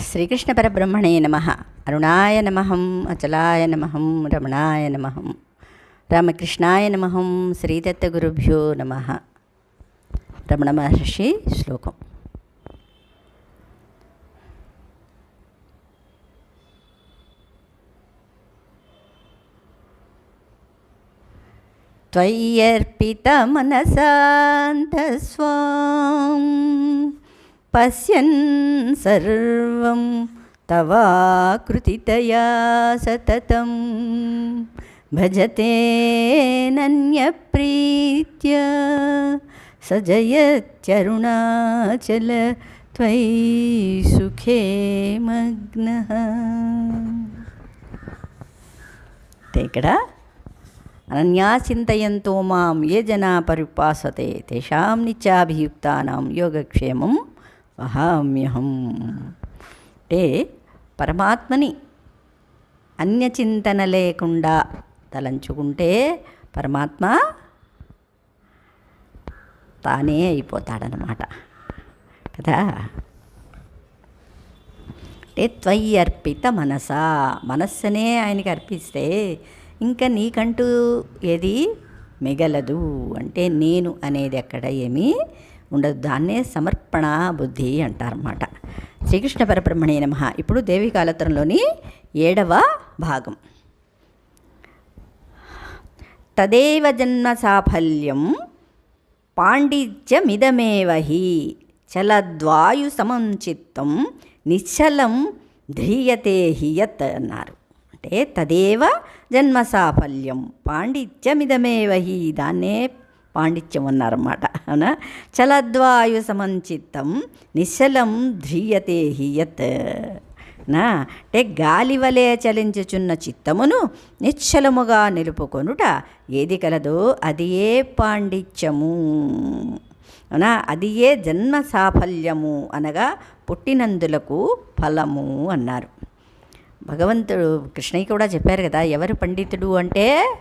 श्रीकृष्णपरब्रह्मणे नमः। अरुणाय नमहम् अचलाय नमहं रमणाय नमहं रामकृष्णाय नमहं श्रीदत्तगुरुभ्यो नमः। रमणमहर्षि श्लोकम्। त्वय्यर्पितमनसान्तस्वा పశ్యన్ సర్వం తవాకృతితయా సతతం. భజతే నన్యప్రీత్యా సజయత్యరుణాచల త్వయి సుఖే మగ్న. ఇక్కడ అనన్యాచింతయంతో మాం ఏ జనా పరుపాసతే తేషాం నిత్యాభియుక్తానాం యోగక్షేమం వహామ్యహం అంటే పరమాత్మని అన్యచింతన లేకుండా తలంచుకుంటే పరమాత్మ తానే అయిపోతాడనమాట కదా? అంటే త్వయి అర్పిత మనసా. మనస్సునే ఆయనకి అర్పిస్తే ఇంకా నీకంటూ ఏది మిగలదు. అంటే నేను అనేది అక్కడ ఏమీ ఉండదు. దాన్నే సమర్పణ బుద్ధి అంటారన్నమాట. శ్రీకృష్ణ పరబ్రహ్మణే నమ. ఇప్పుడు దేవికాలత్రంలోని ఏడవ భాగం. తదేవ జన్మ సాఫల్యం పాండిత్యమిదమేవహి చలద్వాయు సమం చిత్తం నిశ్చలం ధ్రీయతే హియత్ అన్నారు. అంటే తదేవ జన్మ సాఫల్యం పాండిత్యమిదమేవహి దాన్నే పాండిత్యం అన్నారన్నమాట అవునా? చలద్వాయు సమంచిత్తం నిశ్చలం ధ్రియతే హియత్ నా? అంటే గాలి వలె చలించుచున్న చిత్తమును నిశ్చలముగా నిలుపుకొనుట ఏది కలదో అది ఏ పాండిత్యము. అవునా? అది ఏ జన్మ సాఫల్యము అనగా పుట్టినందులకు ఫలము అన్నారు. భగవంతుడు కృష్ణయ్య కూడా చెప్పారు కదా ఎవరు పండితుడు అంటే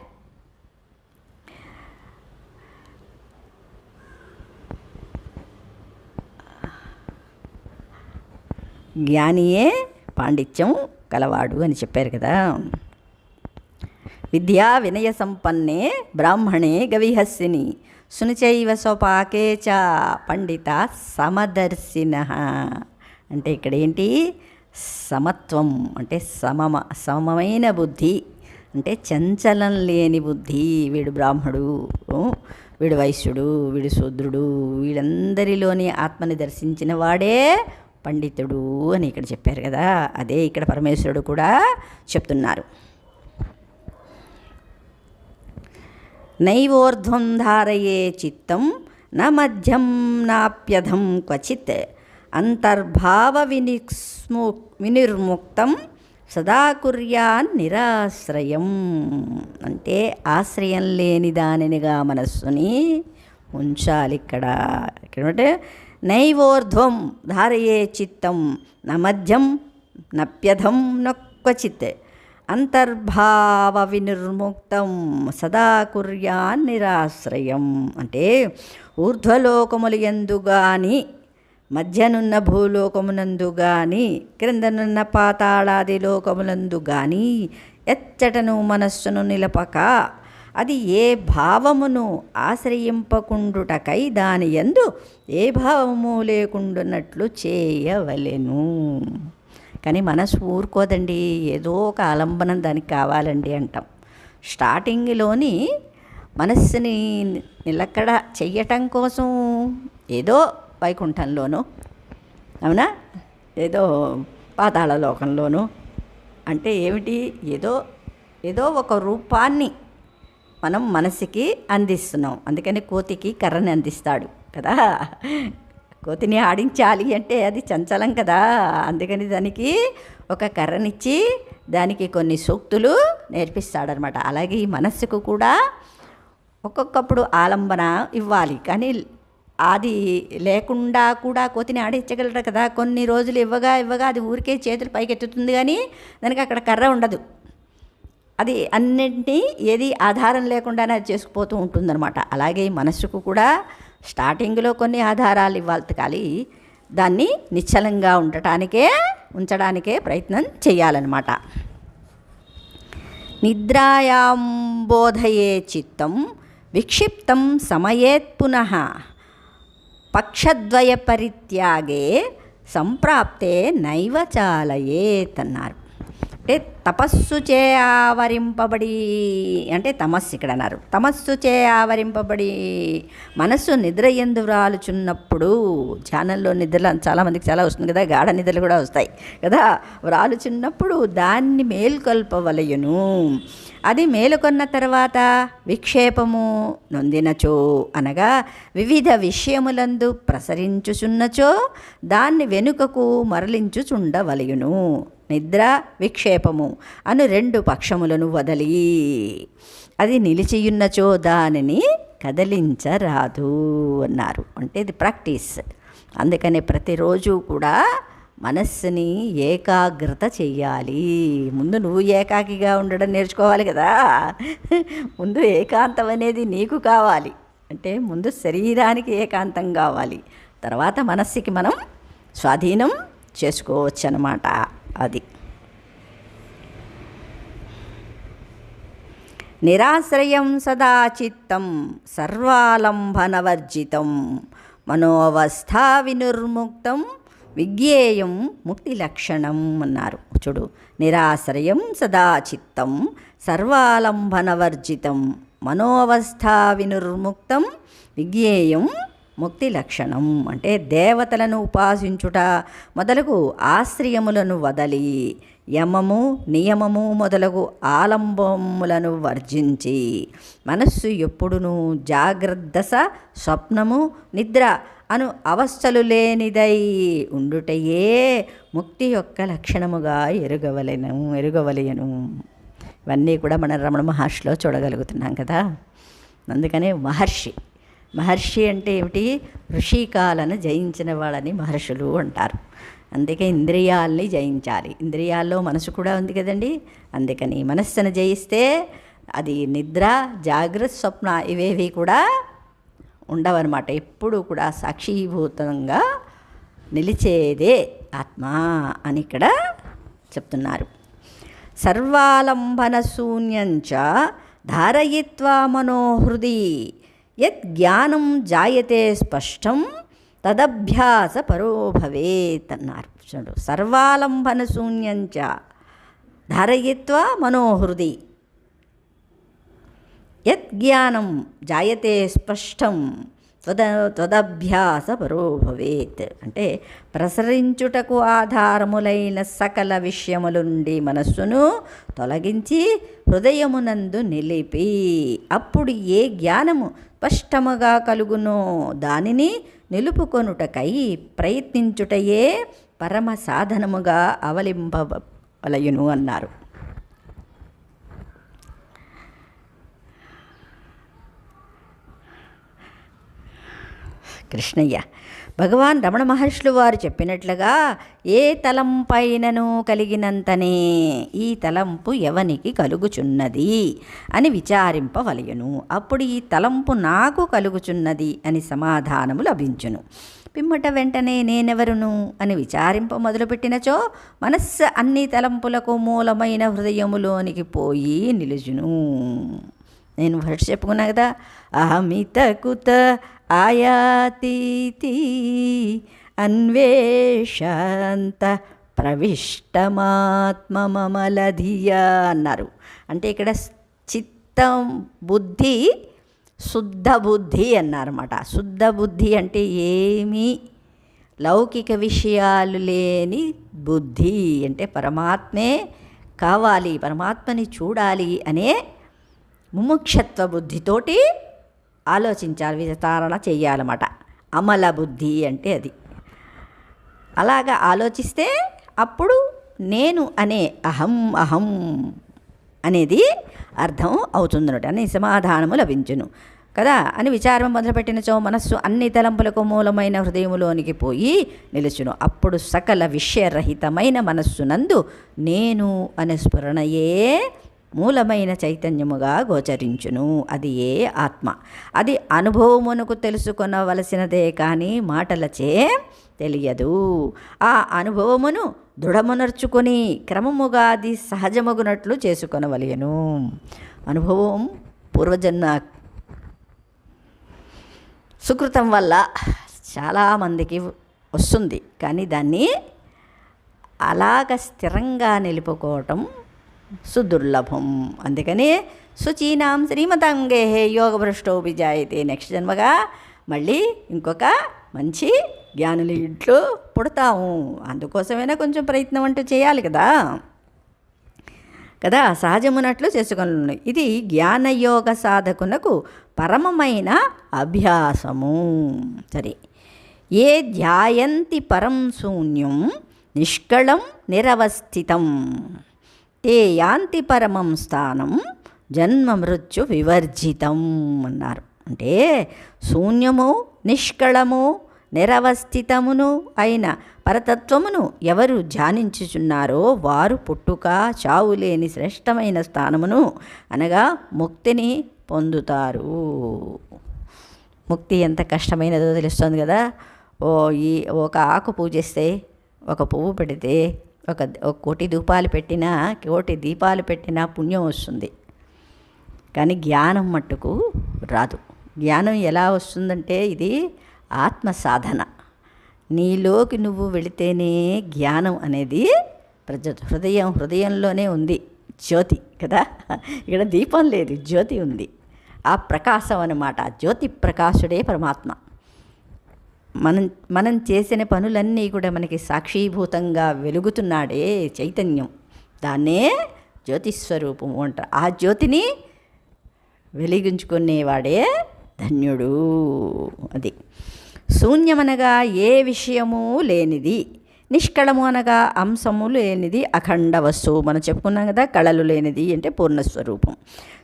జ్ఞానియే పాండిత్యం కలవాడు అని చెప్పారు కదా. విద్యా వినయ సంపన్నే బ్రాహ్మణే గవిహస్సిని సునిచైవ స్వపాకే చ పండిత సమదర్శిన. అంటే ఇక్కడ ఏంటి? సమత్వం అంటే సమమ సమమైన బుద్ధి అంటే చంచలం లేని బుద్ధి వీడు బ్రాహ్మడు వీడు వైశ్యుడు వీడు శూద్రుడు వీళ్ళందరిలోని ఆత్మని దర్శించిన వాడే పండితుడు అని ఇక్కడ చెప్పారు కదా అదే ఇక్కడ పరమేశ్వరుడు కూడా చెప్తున్నారు. నైవోర్ధ్వం ధారయే చిత్తం న మధ్యం నాప్యధం క్వచిత్ అంతర్భావ వినిస్ము వినిర్ముక్తం సదా కుర్యాన్ నిరాశ్రయం. అంటే ఆశ్రయం లేని దానినిగా మనస్సుని ఉంచాలి ఇక్కడ. ఇక్కడ నైవోర్ధ్వం ధారయే చిత్తం నమధ్యం నప్యధం నక్వచిత్ అంతర్భావ వినిర్ముక్తం సదా కుర్యాన్ నిరాశ్రయం. అంటే ఊర్ధ్వలోకములు ఎందుగాని మధ్యనున్న భూలోకమునందు గాని క్రిందనున్న పాతాళాది లోకములందు గాని ఎచ్చటను మనస్సును నిలపక అది ఏ భావమును ఆశ్రయింపకుండుటకై దాని ఎందు ఏ భావము లేకుండున్నట్లు చేయవలెను. కానీ మనసు ఊరుకోదండి ఏదో ఒక ఆలంబనం దానికి కావాలండి అంటాం. స్టార్టింగ్లోని మనస్సుని నిలకడ చెయ్యటం కోసం ఏదో వైకుంఠంలోనూ అవునా? ఏదో పాతాళ లోకంలోనూ అంటే ఏమిటి? ఏదో ఏదో ఒక రూపాన్ని మనం మనసుకి అందిస్తున్నాం. అందుకని కోతికి కర్రని అందిస్తాడు కదా. కోతిని ఆడించాలి అంటే అది చంచలం కదా. అందుకని దానికి ఒక కర్రనిచ్చి దానికి కొన్ని సూక్తులు నేర్పిస్తాడనమాట. అలాగే ఈ మనస్సుకు కూడా ఒక్కొక్కప్పుడు ఆలంబన ఇవ్వాలి. కానీ అది లేకుండా కూడా కోతిని ఆడించగలరు కదా? కొన్ని రోజులు ఇవ్వగా ఇవ్వగా అది ఊరికే చేతులు పైకెత్తుతుంది కానీ దానికి అక్కడ కర్ర ఉండదు. అది అన్నింటినీ ఏది ఆధారం లేకుండానే అది చేసుకుపోతూ ఉంటుందన్నమాట. అలాగే మనసుకు మనస్సుకు కూడా స్టార్టింగ్లో కొన్ని ఆధారాలు ఇవ్వాలి కానీ దాన్ని నిశ్చలంగా ఉండటానికే ఉంచడానికే ప్రయత్నం చేయాలన్నమాట. నిద్రాయాం బోధయే చిత్తం విక్షిప్తం సమయేత్ పునః పక్షద్వయ పరిత్యాగే సంప్రాప్తే నైవ చాలయేత్ అన్నారు అంటే తపస్సు చే ఆవరింపబడి అంటే తమస్సు ఇక్కడ అన్నారు. తమస్సు చే ఆవరింపబడి మనస్సు నిద్ర ఎందు వ్రాలుచున్నప్పుడు ధ్యానంలో నిద్ర చాలామందికి చాలా వస్తుంది కదా గాఢ నిద్రలు కూడా వస్తాయి కదా. వ్రాలుచున్నప్పుడు దాన్ని మేల్కొల్పవలయును. అది మేలుకొన్న తర్వాత విక్షేపము నొందినచో అనగా వివిధ విషయములందు ప్రసరించుచున్నచో దాన్ని వెనుకకు మరలించుచుండవలయును. నిద్ర విక్షేపము అను రెండు పక్షములను వదలి. అది నిలిచియున్నచో దానిని కదిలించరాదు అన్నారు. అంటే ఇది ప్రాక్టీస్. అందుకనే ప్రతిరోజు కూడా మనస్సుని ఏకాగ్రత చెయ్యాలి. ముందు నువ్వు ఏకాకిగా ఉండడం నేర్చుకోవాలి కదా. ముందు ఏకాంతం అనేది నీకు కావాలి. అంటే ముందు శరీరానికి ఏకాంతం కావాలి. తర్వాత మనస్సుకి మనం స్వాధీనం చేసుకోవచ్చు అన్నమాట అది. నిరాశ్రయం సదా చిత్తం సర్వాలంబనవర్జితం మనోవస్థా వినుర్ముక్తం విజ్ఞేయం ముక్తి లక్షణం అన్నారు. చూడు నిరాశ్రయం సదా చిత్తం సర్వాలంబనవర్జితం మనోవస్థా వినుర్ముక్తం విజ్ఞేయం ముక్తి లక్షణం అంటే దేవతలను ఉపాసించుట మొదలగు ఆశ్రయములను వదలి యమము నియమము మొదలగు ఆలంబములను వర్జించి మనస్సు ఎప్పుడునూ జాగ్రత్తస స్వప్నము నిద్ర అను అవస్థలు లేనిదై ఉండుటయే ముక్తి యొక్క లక్షణముగా ఎరుగవలను ఎరుగవలయను ఇవన్నీ కూడా మన రమణ మహర్షిలో చూడగలుగుతున్నాం కదా. అందుకనే మహర్షి మహర్షి అంటే ఏమిటి? ఋషికాలను జయించిన వాళ్ళని మహర్షులు అంటారు. అందుకే ఇంద్రియాల్ని జయించాలి. ఇంద్రియాల్లో మనసు కూడా ఉంది కదండి. అందుకని మనస్సును జయిస్తే అది నిద్ర జాగ్రత్త స్వప్న ఇవేవి కూడా ఉండవన్నమాట. ఎప్పుడు కూడా సాక్షీభూతంగా నిలిచేదే ఆత్మ అని ఇక్కడ చెప్తున్నారు. సర్వాలంబన శూన్యంచ ధారయిత్వా మనోహృది యత్ జ్ఞానం జాయతే స్పష్టం తదభ్యాస పరో భవేత్ అన్నారు. కృష్ణుడు సర్వాలంబన శూన్యంచ ధారయిత్వ మనోహృది. యత్ జ్ఞానం జాయతే స్పష్టం త్వద త్వదభ్యాస పరో భవేత్. అంటే ప్రసరించుటకు ఆధారములైన సకల విషయములుండి మనస్సును తొలగించి హృదయమునందు నిలిపి అప్పుడు ఏ జ్ఞానము స్పష్టముగా కలుగునో దానిని నిలుపుకొనుటకై ప్రయత్నించుటయే పరమ సాధనముగా అవలింపవలయును అన్నారు. కృష్ణయ్య. భగవాన్ రమణ మహర్షులు వారు చెప్పినట్లుగా ఏ తలంపైనను కలిగినంతనే ఈ తలంపు ఎవనికి కలుగుచున్నది అని విచారింపవలయను. అప్పుడు ఈ తలంపు నాకు కలుగుచున్నది అని సమాధానము లభించును. పిమ్మట వెంటనే నేనెవరును అని విచారింప మొదలుపెట్టినచో మనస్సు అన్ని తలంపులకు మూలమైన హృదయములోనికి పోయి నిలుచును. నేను ఫస్ట్ చెప్పుకున్నా కదా అమిత కుత ఆయాతీతి అన్వేషంత ప్రవిష్టమాత్మమలధియా అన్నారు. అంటే ఇక్కడ చిత్తం బుద్ధి శుద్ధ బుద్ధి అన్నారన్నమాట. శుద్ధ బుద్ధి అంటే ఏమీ? లౌకిక విషయాలు లేని బుద్ధి అంటే పరమాత్మే కావాలి పరమాత్మని చూడాలి అనే ముముక్షత్వ బుద్ధితోటి ఆలోచించాలి విచారణ చేయాలన్నమాట అమల బుద్ధి అంటే అది. అలాగా ఆలోచిస్తే అప్పుడు నేను అనే అహం అహం అనేది అర్థం అవుతుందనట అని సమాధానము లభించును. కదా? అని విచారం మొదలుపెట్టినచో మనస్సు అన్ని తలంపులకు మూలమైన హృదయములోనికి పోయి నిలుచును. అప్పుడు సకల విషయరహితమైన మనస్సునందు నేను అనే స్ఫురణయే మూలమైన చైతన్యముగా గోచరించును. అది ఏ ఆత్మ? అది అనుభవమునకు తెలుసుకొనవలసినదే కానీ మాటలచే తెలియదు. ఆ అనుభవమును దృఢమునర్చుకొని క్రమముగా అది సహజమగునట్లు చేసుకొనవలయను. అనుభవం పూర్వజన్మ సుకృతం వల్ల చాలామందికి వస్తుంది. కానీ దాన్ని అలాగ స్థిరంగా నిలుపుకోవటం సుదుర్లభం. అందుకని శుచీనాం శ్రీమతంగే యోగ భ్రష్టో నెక్స్ట్ జన్మగా మళ్ళీ ఇంకొక మంచి జ్ఞానుల ఇంట్లో పుడతాము. అందుకోసమైనా కొంచెం ప్రయత్నం అంటూ చేయాలి కదా. కదా సహజమునట్లు చేసుకున్నాను ఇది జ్ఞానయోగ సాధకునకు పరమమైన అభ్యాసము. సరే. ఏ ధ్యాయంతి పరం శూన్యం నిష్కళం నిరవస్థితం. తే యాంతి పరమం స్థానం జన్మ మృత్యు వివర్జితం అన్నారు. అంటే శూన్యము నిష్కళము నిరవస్థితమును అయిన పరతత్వమును ఎవరు ధ్యానించుచున్నారో వారు పుట్టుక చావు లేని శ్రేష్టమైన స్థానమును అనగా ముక్తిని పొందుతారు. ముక్తి ఎంత కష్టమైనదో తెలుస్తుంది కదా. ఓ ఈ ఒక ఆకు పూజిస్తే ఒక పువ్వు పెడితే ఒక ఒక కోటి దీపాలు పెట్టినా కోటి దీపాలు పెట్టినా పుణ్యం వస్తుంది. కానీ జ్ఞానం మట్టుకు రాదు. జ్ఞానం ఎలా వస్తుందంటే ఇది ఆత్మ సాధన నీలోకి నువ్వు వెళితేనే జ్ఞానం అనేది ప్రజ హృదయం హృదయంలోనే ఉంది. జ్యోతి కదా? ఇక్కడ దీపం లేదు జ్యోతి ఉంది. ఆ ప్రకాశం అన్నమాట. జ్యోతి ప్రకాశుడే పరమాత్మ. మనం మనం చేసిన పనులన్నీ కూడా మనకి సాక్షీభూతంగా వెలుగుతున్నాడే చైతన్యం. దాన్నే జ్యోతిస్వరూపము అంటారు. ఆ జ్యోతిని వెలిగించుకునేవాడే ధన్యుడు అది. శూన్యమనగా ఏ విషయము లేనిది నిష్కళము అనగా అంశము లేనిది అఖండ వస్తువు. మనం చెప్పుకున్నాం కదా కళలు లేనిది అంటే పూర్ణస్వరూపం.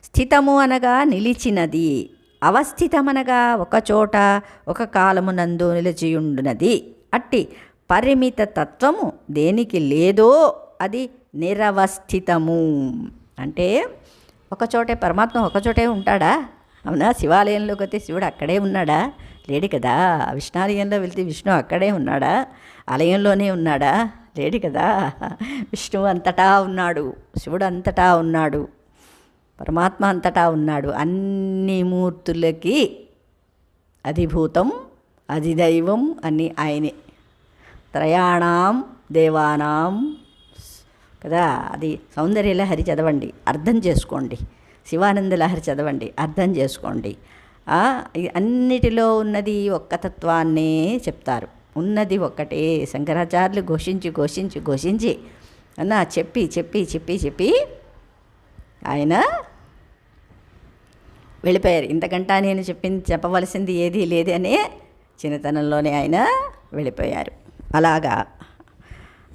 స్థితము అనగా నిలిచినది. అవస్థితమనగా ఒకచోట ఒక కాలమునందు నిలిచియుండునది. అట్టి పరిమిత తత్వము దేనికి లేదో అది నిరవస్థితము. అంటే ఒకచోటే పరమాత్మ ఒక చోటే ఉంటాడా? అవునా? శివాలయంలోకి వస్తే శివుడు అక్కడే ఉన్నాడా? లేడు కదా. విష్ణాలయంలో వెళ్తే విష్ణు అక్కడే ఉన్నాడా? ఆలయంలోనే ఉన్నాడా? లేడు కదా. విష్ణువు అంతటా ఉన్నాడు. శివుడు అంతటా ఉన్నాడు. పరమాత్మ అంతటా ఉన్నాడు. అన్ని మూర్తులకి అధిభూతం అధిదైవం అని ఆయనే. త్రయాణం దేవానాం. కదా అది సౌందర్య లహరి చదవండి. అర్థం చేసుకోండి. శివానంద లహరి చదవండి. అర్థం చేసుకోండి. అన్నిటిలో ఉన్నది ఒక్క తత్వాన్నే చెప్తారు. ఉన్నది ఒక్కటే. శంకరాచార్యులు ఘోషించి ఘోషించి ఘోషించి అన్న చెప్పి చెప్పి చెప్పి చెప్పి ఆయన వెళ్ళిపోయారు. ఇంతకంటా నేను చెప్పింది చెప్పవలసింది ఏదీ లేదనే చిన్నతనంలోనే ఆయన వెళ్ళిపోయారు. అలాగా.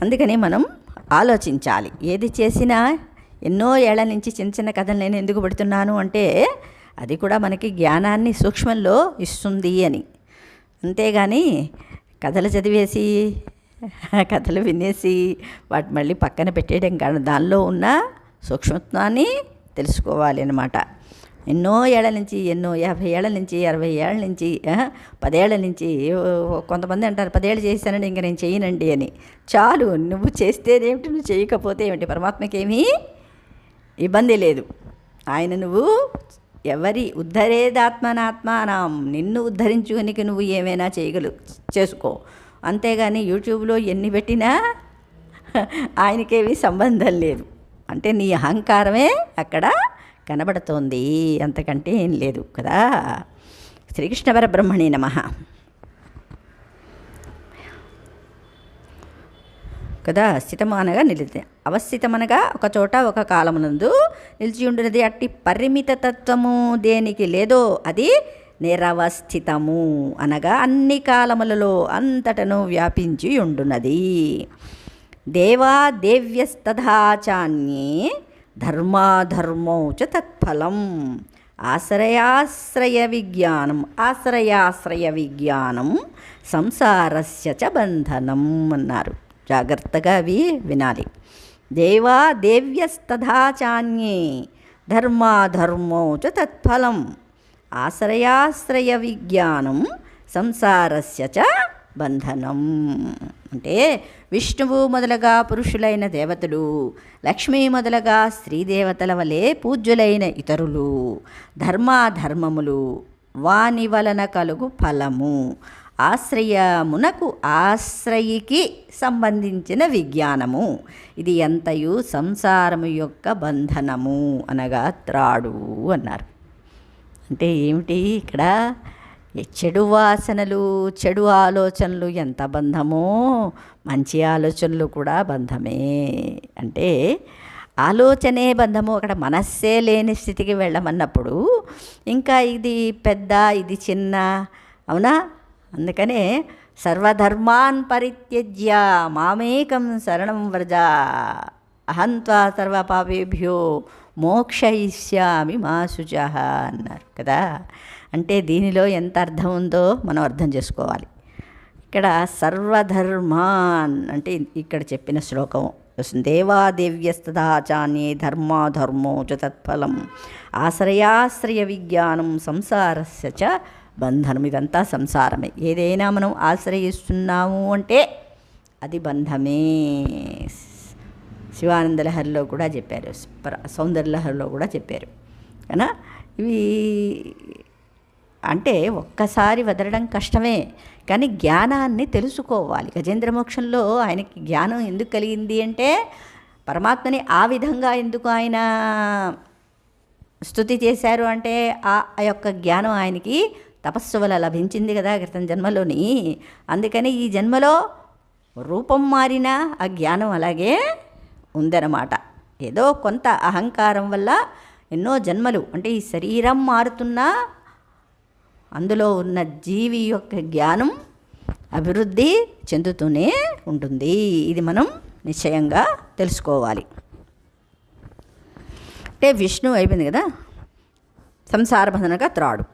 అందుకని మనం ఆలోచించాలి. ఏది చేసినా ఎన్నో ఏళ్ళ నుంచి చిన్న చిన్న కథలు నేను ఎందుకు పెడుతున్నాను అంటే అది కూడా మనకి జ్ఞానాన్ని సూక్ష్మంలో ఇస్తుంది అని. అంతేగాని కథలు చదివేసి కథలు వినేసి వాటి మళ్ళీ పక్కన పెట్టేయడం కాదు. దానిలో ఉన్న సూక్ష్మత్వాన్ని తెలుసుకోవాలి అనమాట ఎన్నో ఏళ్ళ నుంచి ఎన్నో యాభై ఏళ్ళ నుంచి అరవై ఏళ్ళ నుంచి పదేళ్ళ పదేళ్ళ నుంచి ఓ, కొంతమంది అంటారు పదేళ్ళు చేశానండి ఇంక నేను చేయనండి అని. చాలు నువ్వు చేస్తేనేమిటి నువ్వు చేయకపోతే ఏమిటి? పరమాత్మకేమీ ఇబ్బంది లేదు. ఆయన నువ్వు ఎవరి ఉద్ధరేదాత్మనాత్మానం నిన్ను ఉద్ధరించుకునికి నువ్వు ఏమైనా చేయగలు చేసుకో. అంతేగాని యూట్యూబ్లో ఎన్ని పెట్టినా ఆయనకేమీ సంబంధం లేదు. అంటే నీ అహంకారమే అక్కడ కనబడుతోంది. అంతకంటే ఏం లేదు కదా? శ్రీకృష్ణ పరబ్రహ్మణి నమ. కదా స్థితమనగా నిలిచి అవస్థితమనగా ఒక చోట ఒక కాలమునందు నిలిచి ఉండినది. అట్టి పరిమిత తత్వము దేనికి లేదో అది నిరవస్థితము అనగా అన్ని కాలములలో అంతటను వ్యాపించి ఉండున్నది దేవా దేవ్యస్తథాచాన్యే ధర్మాధర్మౌ చ తత్ఫలం. ఆశ్రయాశ్రయ విజ్ఞానం ఆశ్రయాశ్రయ విజ్ఞానం సంసారస్య చ బంధనం అన్నారు. జాగ్రత్తగా అవి వినాలి. దేవా దేవ్యస్తథా చాన్యే చ తత్ఫలం. ఆశ్రయాశ్రయ విజ్ఞానం సంసారస్య చ బంధనం. అంటే విష్ణువు మొదలగా పురుషులైన దేవతలు లక్ష్మీ మొదలగా స్త్రీదేవతల వలె పూజ్యులైన ఇతరులు ధర్మాధర్మములు. వాని వలన కలుగు ఫలము. ఆశ్రయమునకు ఆశ్రయికి సంబంధించిన విజ్ఞానము. ఇది ఎంతయు సంసారము యొక్క బంధనము అనగా త్రాడు అన్నారు. అంటే ఏమిటి ఇక్కడ? చెడు వాసనలు చెడు ఆలోచనలు ఎంత బంధమో మంచి ఆలోచనలు కూడా బంధమే. అంటే ఆలోచనే బంధము అక్కడ మనస్సే లేని స్థితికి వెళ్ళమన్నప్పుడు ఇంకా ఇది పెద్ద ఇది చిన్న అవునా? అందుకనే సర్వధర్మాన్ పరిత్యజ్య మామేకం శరణం వ్రజ అహంత్వా సర్వపాపేభ్యో మోక్షయిష్యామి మా శుచ అన్నారు కదా. అంటే దీనిలో ఎంత అర్థం ఉందో మనం అర్థం చేసుకోవాలి. ఇక్కడ సర్వధర్మాన్ అంటే ఇక్కడ చెప్పిన శ్లోకం. వస్తుంది దేవాదేవ్యస్తదాచాన్యే ధర్మాధర్మో చ తత్ఫలం. ఆశ్రయాశ్రయ విజ్ఞానం సంసారస్య చ బంధనం. ఇదంతా సంసారమే. ఏదైనా మనం ఆశ్రయిస్తున్నాము అంటే అది బంధమే. శివానంద లహరిలో కూడా చెప్పారు. ప్ర- సౌందర్య లహరిలో కూడా చెప్పారు. కదా? ఇవి అంటే ఒక్కసారి వదలడం కష్టమే కానీ జ్ఞానాన్ని తెలుసుకోవాలి. గజేంద్ర మోక్షంలో ఆయనకి జ్ఞానం ఎందుకు కలిగింది అంటే పరమాత్మని ఆ విధంగా ఎందుకు ఆయన స్థుతి చేశారు అంటే ఆ ఆ యొక్క జ్ఞానం ఆయనకి తపస్సు వల్ల లభించింది కదా క్రితం జన్మలోని. అందుకని ఈ జన్మలో రూపం మారిన ఆ జ్ఞానం అలాగే ఉందన్నమాట. ఏదో కొంత అహంకారం వల్ల ఎన్నో జన్మలు అంటే ఈ శరీరం మారుతున్నా అందులో ఉన్న జీవి యొక్క జ్ఞానం అభివృద్ధి చెందుతూనే ఉంటుంది. ఇది మనం నిశ్చయంగా తెలుసుకోవాలి. అంటే విష్ణు అయిపోయింది కదా? సంసార బంధనగా త్రాడు.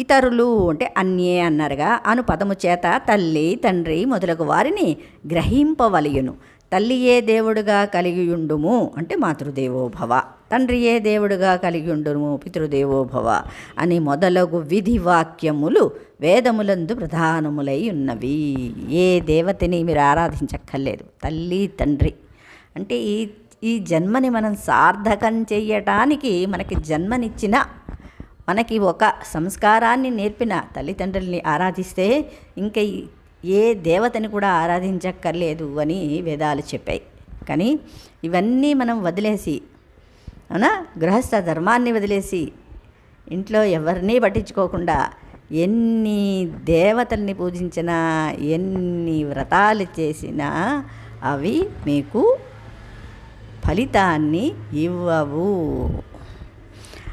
ఇతరులు అంటే అన్యే అన్నారుగా. అను పదము చేత తల్లి తండ్రి మొదలగు వారిని గ్రహింపవలయును. తల్లియే దేవుడుగా కలిగియుండుము. అంటే మాతృదేవో భవ తండ్రియే దేవుడుగా కలిగి ఉండును పితృదేవోభవ అని మొదలగు విధి వాక్యములు వేదములందు ప్రధానములై ఉన్నవి ఏ దేవతని మీరు ఆరాధించక్కర్లేదు. తల్లి తండ్రి. అంటే ఈ ఈ జన్మని మనం సార్థకం చెయ్యటానికి మనకి జన్మనిచ్చిన మనకి ఒక సంస్కారాన్ని నేర్పిన తల్లిదండ్రుల్ని ఆరాధిస్తే ఇంకా ఏ దేవతని కూడా ఆరాధించక్కర్లేదు అని వేదాలు చెప్పాయి. కానీ ఇవన్నీ మనం వదిలేసి అవునా? గృహస్థ ధర్మాన్ని వదిలేసి ఇంట్లో ఎవరిని పట్టించుకోకుండా ఎన్ని దేవతల్ని పూజించినా ఎన్ని వ్రతాలు చేసినా అవి మీకు ఫలితాన్ని ఇవ్వవు.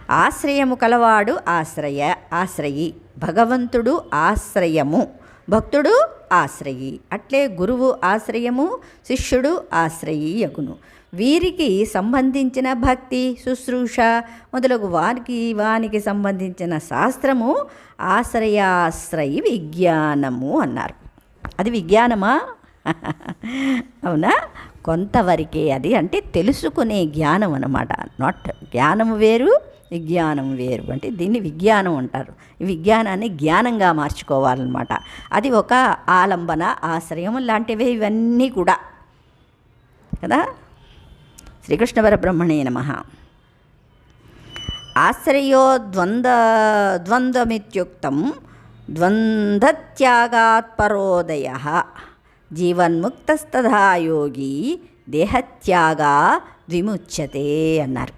ఆశ్రయము కలవాడు ఆశ్రయ ఆశ్రయి. భగవంతుడు ఆశ్రయము భక్తుడు ఆశ్రయి. అట్లే గురువు ఆశ్రయము శిష్యుడు ఆశ్రయి యగును. వీరికి సంబంధించిన భక్తి శుశ్రూష మొదలగు వారికి వానికి సంబంధించిన శాస్త్రము ఆశ్రయాశ్రయి విజ్ఞానము అన్నారు. అది విజ్ఞానమా? అవునా? కొంతవరకే అది అంటే తెలుసుకునే జ్ఞానం అన్నమాట. నాట్ జ్ఞానం వేరు విజ్ఞానం వేరు. అంటే దీన్ని విజ్ఞానం అంటారు. ఈ విజ్ఞానాన్ని జ్ఞానంగా మార్చుకోవాలన్నమాట. అది ఒక ఆలంబన ఆశ్రయం లాంటివే ఇవన్నీ కూడా. కదా? శ్రీకృష్ణ పరబ్రహ్మణే నమ. ఆశ్రయో ద్వంద్వ ద్వంద్వమిత్యుక్తం ద్వంద్వత్యాగాత్ పరోదయ జీవన్ముక్తస్తథా యోగి దేహత్యాగా విముచ్యతే అన్నారు.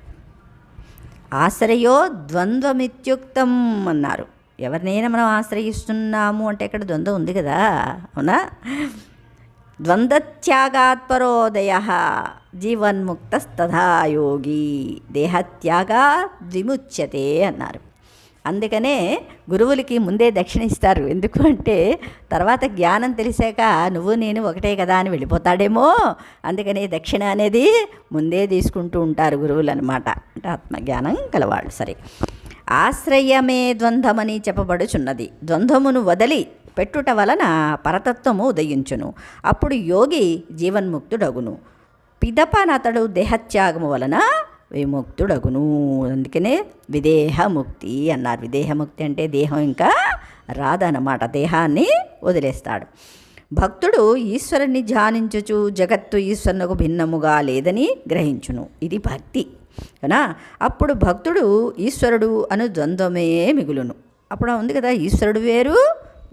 ఆశ్రయో ద్వంద్వమిత్యుక్తం అన్నారు. ఎవరినైనా మనం ఆశ్రయిస్తున్నాము అంటే ఇక్కడ ద్వంద్వం ఉంది కదా అవునా? ద్వంద్వత్యాగాత్పరోదయ జీవన్ముక్తస్తథాయోగి. దేహత్యాగా విముచ్యతే అన్నారు. అందుకనే గురువులకి ముందే దక్షిణ ఇస్తారు ఎందుకు అంటే తర్వాత జ్ఞానం తెలిసాక నువ్వు నేను ఒకటే కదా అని వెళ్ళిపోతాడేమో. అందుకని దక్షిణ అనేది ముందే తీసుకుంటూ ఉంటారు గురువులు అనమాట అంటే ఆత్మజ్ఞానం కలవాళ్ళు సరే. ఆశ్రయమే ద్వంద్వమని చెప్పబడుచున్నది. ద్వంద్వమును వదలి పెట్టుట వలన పరతత్వము ఉదయించును. అప్పుడు యోగి జీవన్ముక్తుడగును. పిదపనతడు దేహత్యాగము వలన విముక్తుడగును. అందుకనే విదేహముక్తి అన్నారు. విదేహముక్తి అంటే దేహం ఇంకా రాదన్నమాట. దేహాన్ని వదిలేస్తాడు. భక్తుడు ఈశ్వరుని ధ్యానించుచు జగత్తు ఈశ్వరునకు భిన్నముగా లేదని గ్రహించును. ఇది భక్తి. కదా అప్పుడు భక్తుడు ఈశ్వరుడు అను ద్వంద్వమే మిగులును. అప్పుడు ఉంది కదా? ఈశ్వరుడు వేరు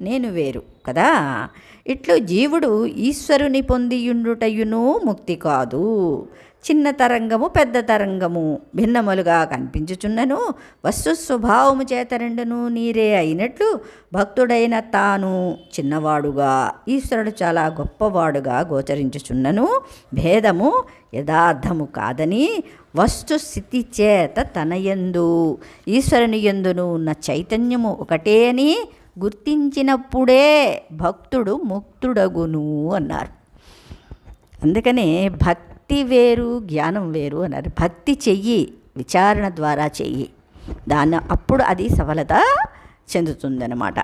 నేను వేరు. కదా? ఇట్లు జీవుడు ఈశ్వరుని పొందియుండుటయును ముక్తి కాదు. చిన్న తరంగము పెద్ద తరంగము భిన్నములుగా కనిపించుచున్నను. వస్తు స్వభావము చేత రెండును నీరే అయినట్లు భక్తుడైన తాను చిన్నవాడుగా ఈశ్వరుడు చాలా గొప్పవాడుగా గోచరించుచున్నను. భేదము యథార్థము కాదని వస్తు స్థితి చేత తనయందు ఈశ్వరుని యందును ఉన్న చైతన్యము ఒకటే అని గుర్తించినప్పుడే భక్తుడు ముక్తుడగును అన్నారు. అందుకనే భక్తి వేరు జ్ఞానం వేరు అన్నారు. భక్తి చెయ్యి విచారణ ద్వారా చెయ్యి. దాన్ని అప్పుడు అది సఫలత చెందుతుందనమాట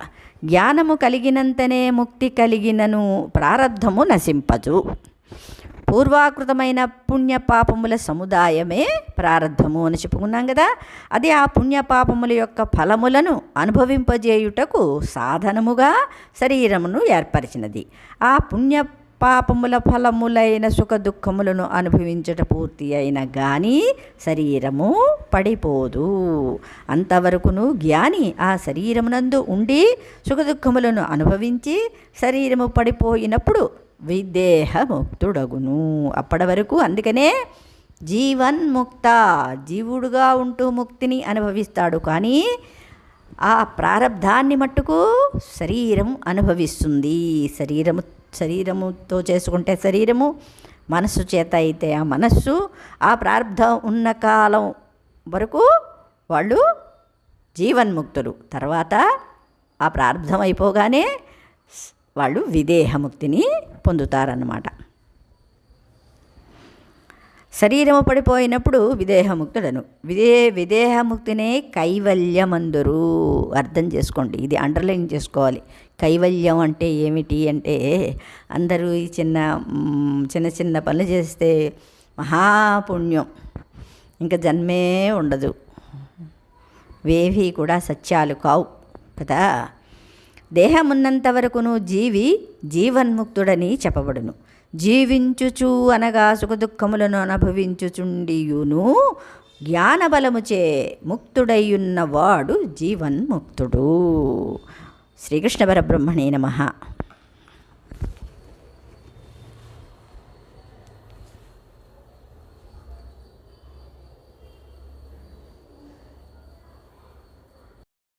జ్ఞానము కలిగినంతనే ముక్తి కలిగినను ప్రారంధము నశింపదు పూర్వాకృతమైన పుణ్యపాపముల సముదాయమే ప్రారంధము అని చెప్పుకున్నాం కదా. అది ఆ పుణ్యపాపముల యొక్క ఫలములను అనుభవింపజేయుటకు సాధనముగా శరీరమును ఏర్పరిచినది. ఆ పుణ్య పాపముల ఫలములైన సుఖ దుఃఖములను అనుభవించట పూర్తి అయిన గాని శరీరము పడిపోదు. అంతవరకును జ్ఞాని ఆ శరీరమునందు ఉండి సుఖ దుఃఖములను అనుభవించి శరీరము పడిపోయినప్పుడు విదేహముక్తుడగును. అప్పటి వరకు అందుకనే జీవన్ముక్త జీవుడుగా ఉంటూ ముక్తిని అనుభవిస్తాడు. కానీ ఆ ప్రారంధాన్ని మట్టుకు శరీరం అనుభవిస్తుంది. శరీరము శరీరముతో చేసుకుంటే శరీరము మనస్సు చేత అయితే ఆ మనస్సు ఆ ప్రారంధం ఉన్న కాలం వరకు వాళ్ళు జీవన్ముక్తులు. తర్వాత ఆ ప్రారంధం అయిపోగానే వాళ్ళు విదేహముక్తిని పొందుతారన్నమాట. శరీరము పడిపోయినప్పుడు విదేహముక్తుడను. విదే విదేహముక్తినే కైవల్యమందురు. అర్థం చేసుకోండి. ఇది అండర్లైన్ చేసుకోవాలి. కైవల్యం అంటే ఏమిటి అంటే అందరూ ఈ చిన్న చిన్న చిన్న పనులు చేస్తే మహాపుణ్యం. ఇంకా జన్మే ఉండదు. వేవి కూడా సత్యాలు కావు కదా. దేహమున్నంత వరకును జీవి జీవన్ముక్తుడని చెప్పబడును. జీవించుచు అనగా సుఖదుఖములను అనుభవించుచుండియును. జ్ఞానబలముచే ముక్తుడయ్యున్నవాడు జీవన్ముక్తుడు. శ్రీకృష్ణ పరబ్రహ్మణే నమ.